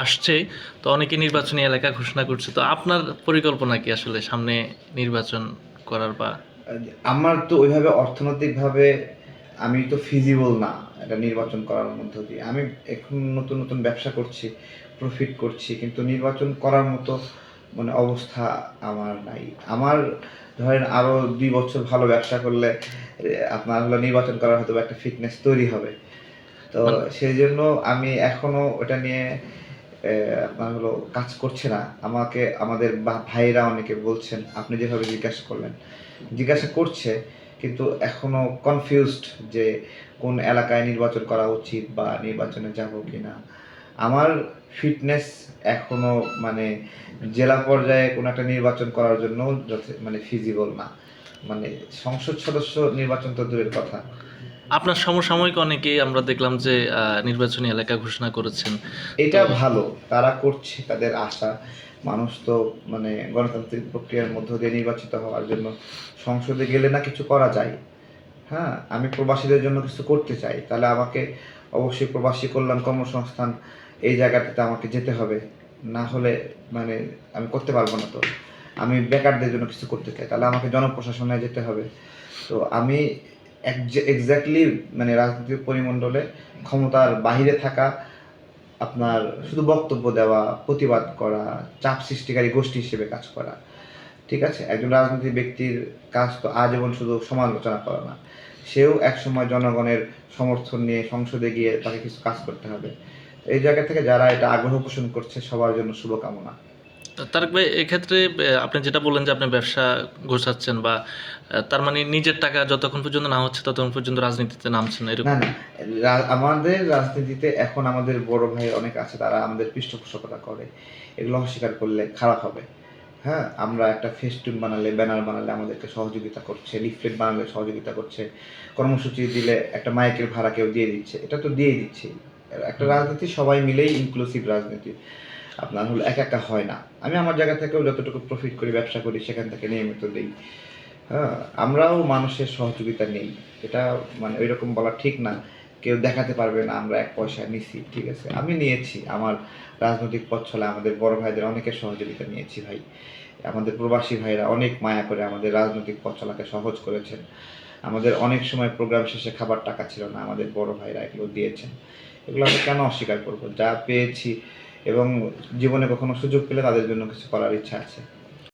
আসছে তো অনেকে নির্বাচনী এলাকা ঘোষণা করছে। তো আপনার পরিকল্পনা কি আসলে সামনে নির্বাচন করার বা? আমার তো ওইভাবে অর্থনৈতিকভাবে আমি তো ফিজিবল না এটা নির্বাচন করার মধ্য দিয়ে। আমি এখন নতুন নতুন ব্যবসা করছি প্রফিট করছি কিন্তু নির্বাচন করার মতো মানে অবস্থা আমার নাই। আমার ধরেন আরও দুই বছর ভালো ব্যবসা করলে আপনার হলো নির্বাচন করার হয়তো একটা ফিটনেস তৈরি হবে। তো মানে- সেই জন্য আমি এখনও ওটা নিয়ে হলো কাজ করছে না। আমাকে, আমাদের ভাইয়েরা অনেকে বলছেন, আপনি যেভাবে জিজ্ঞাসা করলেন। জিজ্ঞাসা করছে, কিন্তু এখনও কনফিউজড যে কোন এলাকায় নির্বাচন করা উচিত বা নির্বাচনে যাব কি না আমার ফিটনেস এখনও মানে জেলা পর্যায়ে কোনো একটা নির্বাচন করার জন্য মানে ফিজিবল না। মানে সংসদ সদস্য নির্বাচন তো দূরের কথা। আপনার সমসাময়িক অনেকেই আমরা দেখলাম যে নির্বাচনী এলাকা ঘোষণা করেছেন। এটা ভালো তারা করছে তাদের আশা। মানুষ তো মানে গণতান্ত্রিক প্রক্রিয়ার মধ্য দিয়ে নির্বাচিত হওয়ার জন্য সংসদে গেলে না কিছু করা যায়। হ্যাঁ আমি প্রবাসীদের জন্য কিছু করতে চাই। তাহলে আমাকে অবশ্যই প্রবাসী কল্যাণ কর্মসংস্থান এই জায়গাটাতে আমাকে যেতে হবে। না হলে মানে আমি করতে পারব না তো। আমি বেকারদের জন্য কিছু করতে চাই। তাহলে আমাকে জনপ্রশাসনে যেতে হবে। তো আমি এক্স্যাক্টলি মানে রাজনৈতিক পরিমণ্ডলে ক্ষমতার বাহিরে থাকা, আপনার শুধু বক্তব্য দেওয়া, প্রতিবাদ করা, চাপ সৃষ্টিকারী গোষ্ঠী হিসেবে কাজ করা। ঠিক আছে? একজন রাজনৈতিক ব্যক্তির কাজ তো আজীবন শুধু সমালোচনা করা না। সেও একসময় জনগণের সমর্থন নিয়ে সংসদে গিয়ে তাকে কিছু কাজ করতে হবে। এই জায়গা থেকে যারা এটা আগ্রহ পোষণ করছে, সবার জন্য শুভকামনা। তারক ভাই, এক্ষেত্রে আপনি যেটা বললেন যে আপনি ব্যবসা ঘোষাচ্ছেন বা তার মানে নিজের টাকা যতক্ষণ পর্যন্ত না হচ্ছে ততক্ষণ পর্যন্ত রাজনীতিতে নামছেন এরকম? আমাদের রাজনীতিতে এখন আমাদের বড় ভাই অনেক আছে, তারা আমাদের পৃষ্ঠপোষকতা করে। এগুলো অস্বীকার করলে খারাপ হবে। হ্যাঁ আমরা একটা ফেস্টুন বানালে, ব্যানার বানালে আমাদেরকে সহযোগিতা করছে, লিফলেট বানালে সহযোগিতা করছে, কর্মসূচি দিলে একটা মাইকের ভাড়া কেউ দিয়ে দিচ্ছে, এটা তো দিয়েই দিচ্ছে। একটা রাজনীতি সবাই মিলেই ইনক্লুসিভ রাজনীতি। আপনার হলো একা একা হয় না। আমি আমার জায়গা থেকেও যতটুকু প্রফিট করি, ব্যবসা করি, সেখান থেকে নিয়মিত দিই। হ্যাঁ আমরাও মানুষের সহযোগিতা নেই। এটা মানে ওই রকম বলা ঠিক না। কেউ দেখাতে পারবে না, আমরা এক পয়সা নিছি, ঠিক আছে? আমি নিয়েছি, আমার রাজনৈতিক পথ চলে, আমাদের বড় ভাইদের অনেকের সহযোগিতা নিয়েছি ভাই। আমাদের প্রবাসী ভাইরা অনেক মায়া করে আমাদের রাজনৈতিক পথ চলাকে সহজ করেছেন। আমাদের অনেক সময় প্রোগ্রাম শেষে খাবার টাকা ছিল না, আমাদের বড় ভাইরা এগুলো দিয়েছেন। এগুলো আমরা কেন অস্বীকার করব? যা পেয়েছি এবং জীবনে কখনো সুযোগ পেলে তাদের জন্য কিছু করার ইচ্ছা আছে।